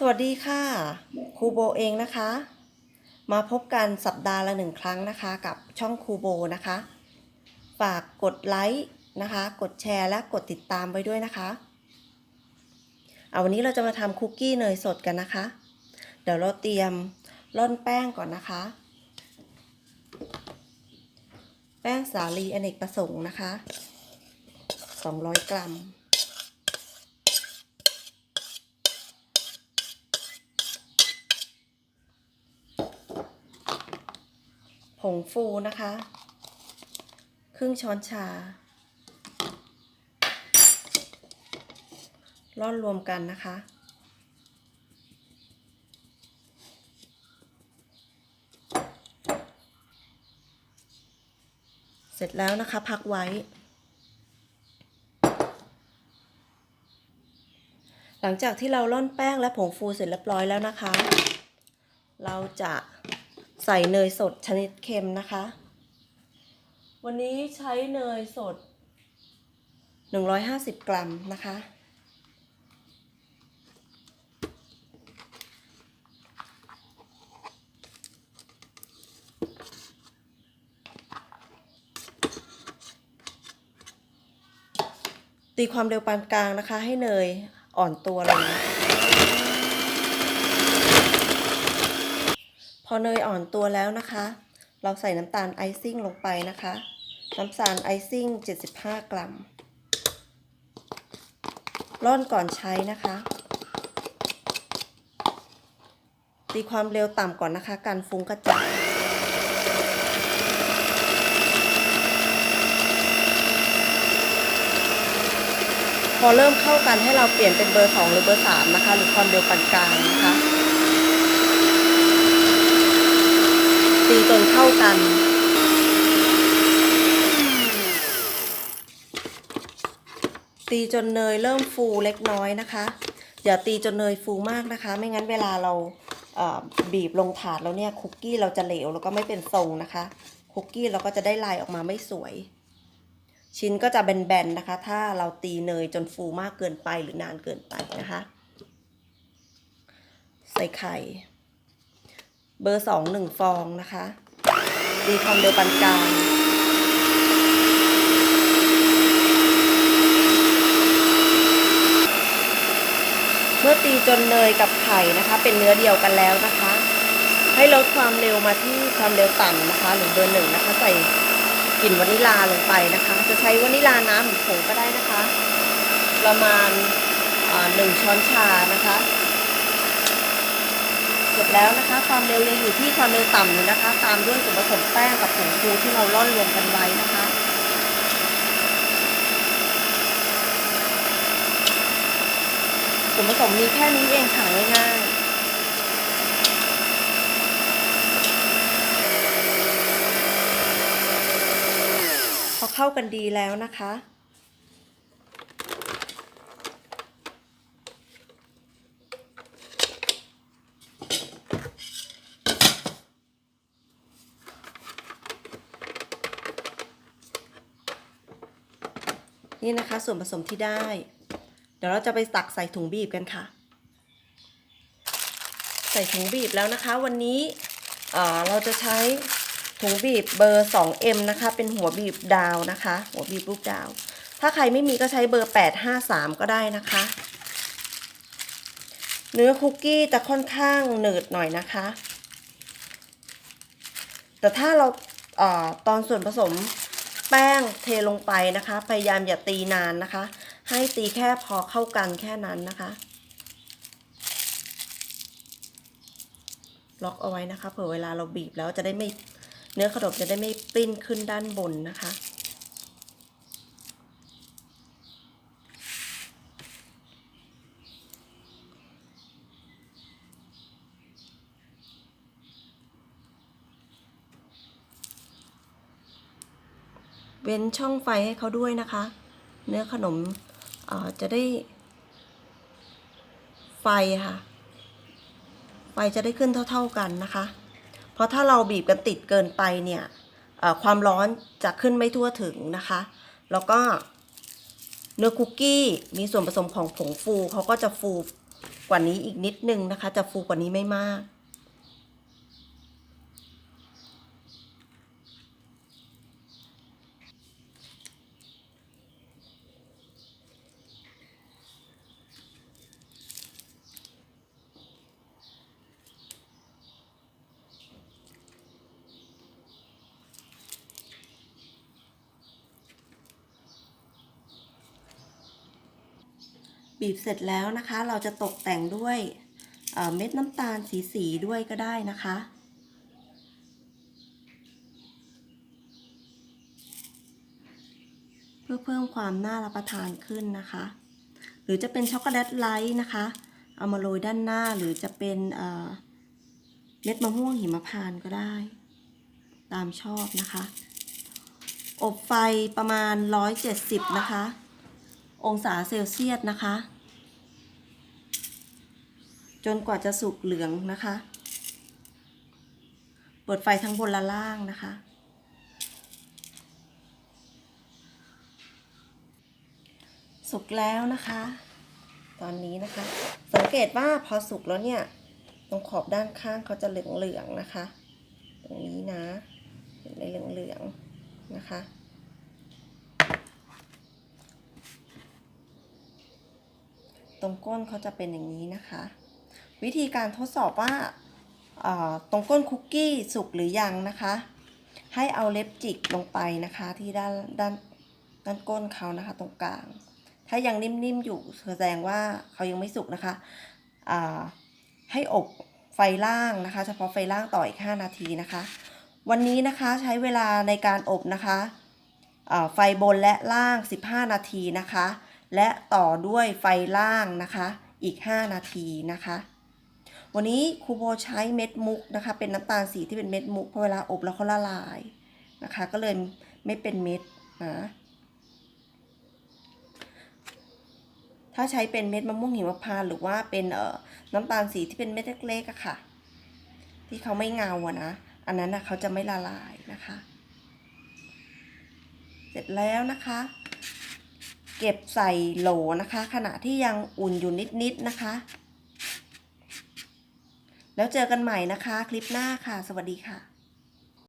สวัสดีค่ะครูโบเองนะคะ มาพบกันสัปดาห์ละหนึ่งครั้งนะคะ กับช่องครูโบนะคะ ฝากกดไลค์นะคะ กดแชร์และกดติดตามไว้ด้วยนะคะ เอาวันนี้เราจะมาทำคุกกี้เนยสดกันนะคะ เดี๋ยวเราเตรียมร่อนแป้งก่อนนะคะ แป้งสาลีอเนกประสงค์นะคะ 200 กรัม งฟูนะคะ ครึ่งช้อนชา ร่อนรวมกันนะคะ เสร็จแล้วนะคะพักไว้ หลังจากที่เราร่อนแป้งและผงฟูเสร็จเรียบร้อยแล้วนะคะ เราจะ ใส่เนยสดชนิดเค็มนะคะ วันนี้ใช้เนยสด 150 กรัมนะคะ ตีความเร็วปานกลางนะคะ ให้เนยอ่อนตัวลงนะคะ พอเนยอ่อนตัวแล้วนะคะ เราใส่น้ำตาลไอซิ่งลงไปนะคะ น้ำตาลไอซิ่ง 75 กรัม ร่อนก่อนใช้นะคะ ตีความเร็วต่ำก่อนนะคะ การฟุ้งกระจายพอเริ่มเข้ากันให้เราเปลี่ยนเป็นเบอร์ 2 หรือเบอร์ 3 นะคะ หรือความเร็วปานกลางนะคะ ตีจนเข้ากัน ตีจนเนยเริ่มฟูเล็กน้อยนะคะ อย่าตีจนเนยฟูมากนะคะ ไม่งั้นเวลาเราบีบลงถาดแล้วเนี่ยคุกกี้เราจะเหลวแล้วก็ไม่เป็นทรงนะคะ คุกกี้เราก็จะได้ลายออกมาไม่สวย ชิ้นก็จะแบนๆนะคะ ถ้าเราตีเนยจนฟูมากเกินไปหรือนานเกินไปนะคะ ใส่ไข่ เบอร์สองหนึ่งฟองนะคะตีความเร็วปานกลางเมื่อตีจนเนยกับไข่นะคะ เป็นเนื้อเดียวกันแล้วนะคะ ให้ลดความเร็วมาที่ความเร็วต่ำนะคะ หรือเบอร์หนึ่งนะคะ ใส่กลิ่นวานิลาลงไปนะคะ จะใช้วานิลาน้ำหรือผงก็ได้นะคะ ประมาณหนึ่งช้อนชานะคะ เสร็จแล้วนะคะ ความเร็วยังอยู่ที่ความเร็วต่ำอยู่นะคะ ตามด้วยส่วนผสมแป้งกับผงฟูที่เราร่อนรวมกันไว้นะคะส่วนผสมมีแค่นี้เองค่ะง่ายๆพอเข้ากันดีแล้วนะคะ นี่นะคะส่วนผสมที่ได้ เดี๋ยวเราจะไปตักใส่ถุงบีบกันค่ะ ใส่ถุงบีบแล้วนะคะ วันนี้เราจะใช้ถุงบีบเบอร์ 2M นะคะ เป็นหัวบีบดาวนะคะ หัวบีบลูกดาว ถ้าใครไม่มีก็ใช้เบอร์ 853 ก็ได้นะคะ เนื้อคุกกี้จะค่อนข้างหนืดหน่อยนะคะ แต่ถ้าเราอตอนส่วนผสม แป้งเทลงไปนะคะ พยายามอย่าตีนานนะคะ ให้ตีแค่พอเข้ากันแค่นั้นนะคะ ล็อกเอาไว้นะคะ เผื่อเวลาเราบีบแล้วจะได้ไม่เนื้อขนมจะได้ไม่ปิ้นขึ้นด้านบนนะคะ เว้นช่องไฟให้เขาด้วยนะคะ เนื้อขนมจะได้ ไฟค่ะ ไฟจะได้ขึ้นเท่า ๆกันนะคะ เพราะถ้าเราบีบกันติดเกินไปเนี่ยความร้อนจะขึ้นไม่ทั่วถึงนะคะ แล้วก็เนื้อคุกกี้มีส่วนผสมของผงฟูเขาก็จะฟูกว่านี้อีกนิดนึงนะคะ จะฟูกว่านี้ไม่มาก บีบเสร็จแล้วนะคะ เราจะตกแต่งด้วยเเม็ดน้ำตาลสีสีๆด้วยก็ได้นะคะเพื่อเพิ่มความน่ารับประทานขึ้นนะคะ หรือจะเป็นช็อกโกแลตไลท์นะคะ เอามาโรยด้านหน้าหรือจะเป็นเเม็ดมะม่วงหิมพานต์ก็ได้ ตามชอบนะคะ อบไฟประมาณ 170 นะคะ องศาเซลเซียสนะคะ จนกว่าจะสุกเหลืองนะคะ เปิดไฟทั้งบนและล่างนะคะ สุกแล้วนะคะ ตอนนี้นะคะ สังเกตว่าพอสุกแล้วเนี่ย ตรงขอบด้านข้างเขาจะเหลืองๆนะคะ ตรงนี้นะเห็นไหมเหลืองๆนะคะ รงก้นเขาจะเป็นอย่างนี้นะคะ วิธีการทดสอบว่าตรงก้นคุกกี้สุกหรือยังนะคะ ให้เอาเล็บจิกลงไปนะคะที่ด้านด้านด้านก้นเขานะคะ ตรงกลาง ถ้ายังนิ่มๆอยู่แสดงว่าเขายังไม่สุกนะคะให้อบไฟล่างนะคะ เฉพาะไฟล่างต่ออีก 5 นาทีนะคะ วันนี้นะคะใช้เวลาในการอบนะคะไฟบนและล่าง 15 นาทีนะคะ และต่อด้วยไฟล่างนะคะอีก 5 นาทีนะคะ วันนี้ครูโบใช้เม็ดมุกนะคะ เป็นน้ำตาลสีที่เป็นเม็ดมุกเพราะเวลาอบแล้วเขาละลายนะคะ ก็เลยไม่เป็นเม็ดนะถ้าใช้เป็นเม็ดมะม่วงหิมพานต์หรือว่าเป็นเอ่อน้ำตาลสีที่เป็นเม็ดเล็กๆอะค่ะ ที่เขาไม่เงาอะนะอันนั้นนะเขาจะไม่ละลายนะคะ เสร็จแล้วนะคะ เก็บใส่โหลนะคะ ขณะที่ยังอุ่นอยู่นิดๆนะคะ แล้วเจอกันใหม่นะคะ คลิปหน้าค่ะ สวัสดีค่ะ